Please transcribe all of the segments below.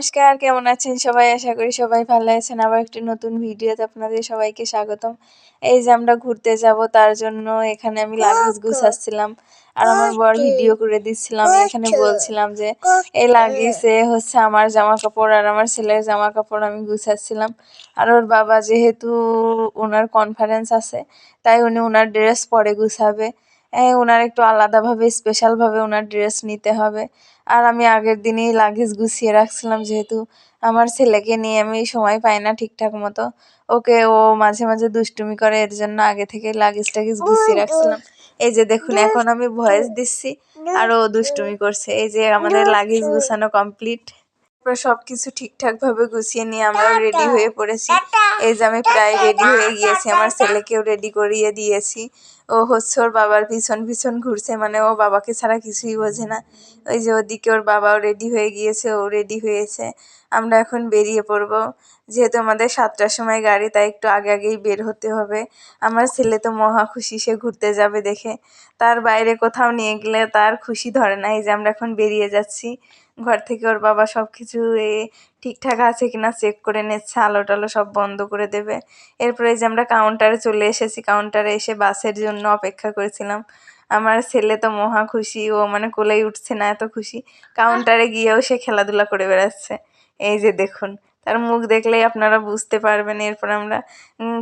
নমস্কার কেমন আছেন সবাই? আশা করি সবাই ভালো আছেন। আবার একটি নতুন ভিডিওতে আপনাদের সবাইকে স্বাগতম। এই যে আমরা ঘুরতে যাব তার জন্য এখানে আমি লাগেজ গুছাচ্ছিলাম। আর আমার বর ভিডিও করে দিচ্ছিলাম। এখানে বলছিলাম যে এই লাগেজে হচ্ছে আমার জামা কাপড় আর আমার ছেলের জামা কাপড় আমি গুছাচ্ছিলাম। আর ওর বাবা যেহেতু ওনার কনফারেন্স আছে তাই উনি ওনার ড্রেস পরে গুছাবে। ওনার একটু আলাদাভাবে স্পেশালভাবে ওনার ড্রেস নিতে হবে। আর আমি আগের দিনেই লাগেজ গুছিয়ে রাখছিলাম যেহেতু আমার ছেলেকে নিয়ে আমি সময় পাই না ঠিকঠাক মতো। ওকে ও মাঝে মাঝে দুষ্টুমি করে, এর জন্য আগে থেকে লাগেজ টাগেজ গুছিয়ে রাখছিলাম। এই যে দেখুন, এখন আমি ভয়েস দিচ্ছি আর ও দুষ্টুমি করছে। এই যে আমাদের লাগেজ গুছানো কমপ্লিট তারপর সব কিছু ঠিকঠাক ভাবে গুছিয়ে নিয়ে আমরা রেডি হয়ে পড়েছি। এই যে আমি প্রায় রেডি হয়ে গিয়েছি, আমার ছেলেকেও রেডি করিয়ে দিয়েছি। ও হচ্ছে ওর বাবার পিছন পিছন ঘুরছে মানে ও বাবাকে ছাড়া কিছুই বোঝে না। ওই যে ওদিকে ওর বাবাও রেডি হয়ে গিয়েছে, ও রেডি হয়েছে। আমরা এখন বেরিয়ে পড়ব। যেহেতু আমাদের সাতটার সময় গাড়ি, তাই একটু আগে আগেই বের হতে হবে। আমার ছেলে তো মহা খুশি, সে ঘুরতে যাবে দেখে। তার বাইরে কোথাও নিয়ে গেলে তার খুশি ধরে না। এই যে আমরা এখন বেরিয়ে যাচ্ছি। ঘর থেকে ওর বাবা সব কিছু ঠিকঠাক আছে কিনা চেক করে নিচ্ছে আলো টালো সব বন্ধ করে দেবে। এরপরে যে আমরা কাউন্টারে চলে এসেছি কাউন্টারে এসে বাসের জন্য অপেক্ষা করেছিলাম। আমার ছেলে তো মহা খুশি, ও মানে কোলেই উঠছে না এত খুশি। কাউন্টারে গিয়েও সে খেলাধুলা করে বেড়াচ্ছে। এই যে দেখুন, তার মুখ দেখলেই আপনারা বুঝতে পারবেন। এরপর আমরা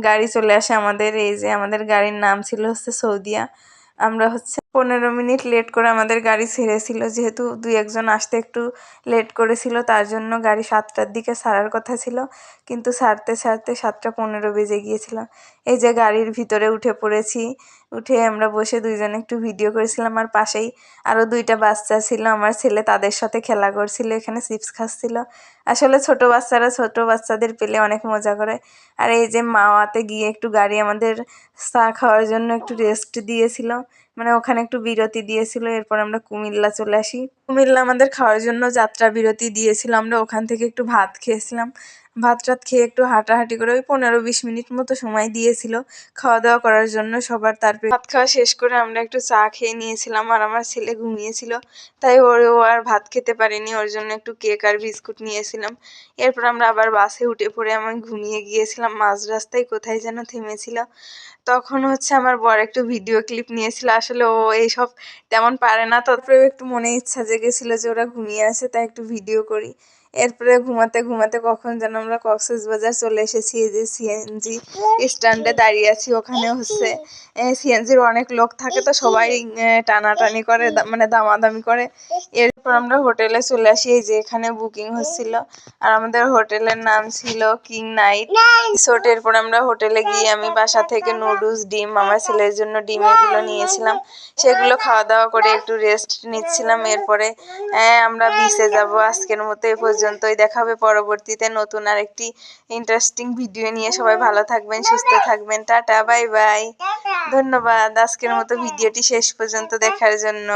গাড়ি চলে আসে আমাদের। এই যে আমাদের গাড়ির নাম ছিল হচ্ছে সৌদিয়া। আমরা হচ্ছে পনেরো মিনিট লেট করে আমাদের গাড়ি ছেড়েছিল, যেহেতু দুই একজন আসতে একটু লেট করেছিল, তার জন্য গাড়ি সাতটার দিকে ছাড়ার কথা ছিল। কিন্তু ছাড়তে ছাড়তে সাতটা পনেরো বেজে গিয়েছিল। এই যে গাড়ির ভিতরে উঠে পড়েছি উঠে আমরা বসে দুইজনে একটু ভিডিও করেছিলাম আর পাশেই আরও দুইটা বাচ্চা ছিল, আমার ছেলে তাদের সাথে খেলা করছিল, এখানে চিপস খাচ্ছিল। আসলে ছোট বাচ্চারা ছোট বাচ্চাদের পেলে অনেক মজা করে। আর এই যে মাওয়াতে গিয়ে একটু গাড়ি আমাদের চা খাওয়ার জন্য একটু রেস্ট দিয়েছিল। মানে ওখানে একটু বিরতি দিয়েছিল, এরপর আমরা কুমিল্লা চলে আসি। কুমিল্লা আমাদের খাওয়ার জন্য যাত্রা বিরতি দিয়েছিল, আমরা ওখান থেকে একটু ভাত খেয়েছিলাম। ভাত টাত খেয়ে একটু হাঁটাহাঁটি করে ওই পনেরো বিশ মিনিট মতো সময় দিয়েছিল খাওয়া দাওয়া করার জন্য সবার। তারপরে ভাত খাওয়া শেষ করে আমরা একটু চা খেয়ে নিয়েছিলাম আর আমার ছেলে ঘুমিয়েছিল, তাই ওর ও আর ভাত খেতে পারেনি, ওর জন্য একটু কেক আর বিস্কুট নিয়েছিলাম। এরপর আমরা আবার বাসে উঠে পড়ে আমি ঘুমিয়ে গিয়েছিলাম, মাঝ রাস্তায় কোথায় যেন থেমেছিল। তখন হচ্ছে আমার বর একটু ভিডিও ক্লিপ নিয়েছিল। আসলে ও এইসব তেমন পারে না। তারপরেও একটু মনে ইচ্ছা জেগেছিল যে ওরা ঘুমিয়ে আছে, তাই একটু ভিডিও করি। এরপরে ঘুমাতে ঘুমাতে কখন যেন আমরা কক্সবাজার চলে এসেছি, এই যে সিএনজি স্ট্যান্ডে দাঁড়িয়ে আছি ওখানে হচ্ছে সিএনজির অনেক লোক থাকে তো সবাই টানাটানি করে মানে দামাদামি করে। এরপর আমরা হোটেলে চলে আসি, এই যে এখানে বুকিং হচ্ছিল। আর আমাদের হোটেলের নাম ছিল কিং নাইট রিসোর্ট এরপর আমরা হোটেলে গিয়ে আমি বাসা থেকে নুডলস ডিম, আমার ছেলের জন্য ডিম এগুলো নিয়েছিলাম। সেগুলো খাওয়া দাওয়া করে একটু রেস্ট নিচ্ছিলাম। এরপরে আমরা বিচে যাব। আজকের মতো এ পর্যন্তই। দেখা হবে পরবর্তীতে নতুন আর একটি ইন্টারেস্টিং ভিডিও নিয়ে। সবাই ভালো থাকবেন, সুস্থ থাকবেন। টাটা বাই বাই ধন্যবাদ। আজকের মতো ভিডিওটি শেষ পর্যন্ত দেখার জন্য।